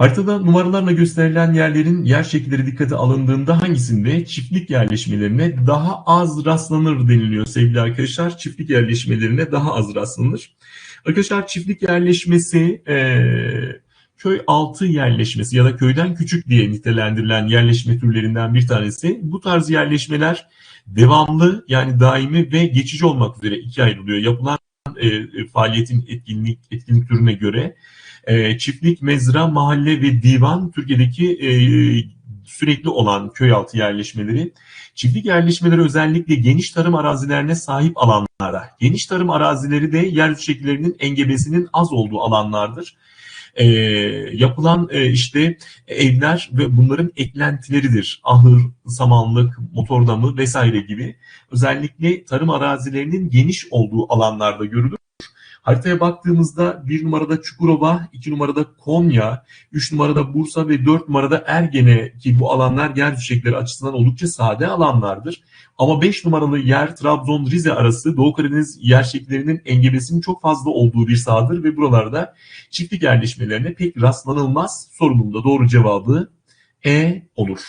Haritada numaralarla gösterilen yerlerin yer şekilleri dikkate alındığında hangisinde çiftlik yerleşmelerine daha az rastlanır deniliyor sevgili arkadaşlar. Çiftlik yerleşmelerine daha az rastlanır. Arkadaşlar çiftlik yerleşmesi eee, köy altı yerleşmesi ya da köyden küçük diye nitelendirilen yerleşme türlerinden bir tanesi. Bu tarz yerleşmeler devamlı yani daimi ve geçici olmak üzere ikiye ayrılıyor. Yapılan e, e, faaliyetin etkinlik etkinlik türüne göre e, çiftlik, mezra, mahalle ve divan Türkiye'deki e, sürekli olan köy altı yerleşmeleri. Çiftlik yerleşmeleri özellikle geniş tarım arazilerine sahip alanlara. Geniş tarım arazileri de yer şekillerinin engebesinin az olduğu alanlardır. E, yapılan e, işte evler ve bunların eklentileridir. Ahır, samanlık, motordamı vesaire gibi özellikle tarım arazilerinin geniş olduğu alanlarda görülür. Haritaya baktığımızda bir numarada Çukurova, iki numarada Konya, üç numarada Bursa ve dört numarada Ergene ki bu alanlar yer düşecekleri açısından oldukça sade alanlardır. Ama 5 numaralı yer Trabzon-Rize arası Doğu Karadeniz yer şekillerinin engebesinin çok fazla olduğu bir sahadır ve buralarda çiftlik yerleşmelerine pek rastlanılmaz. Sorunun da doğru cevabı E olur.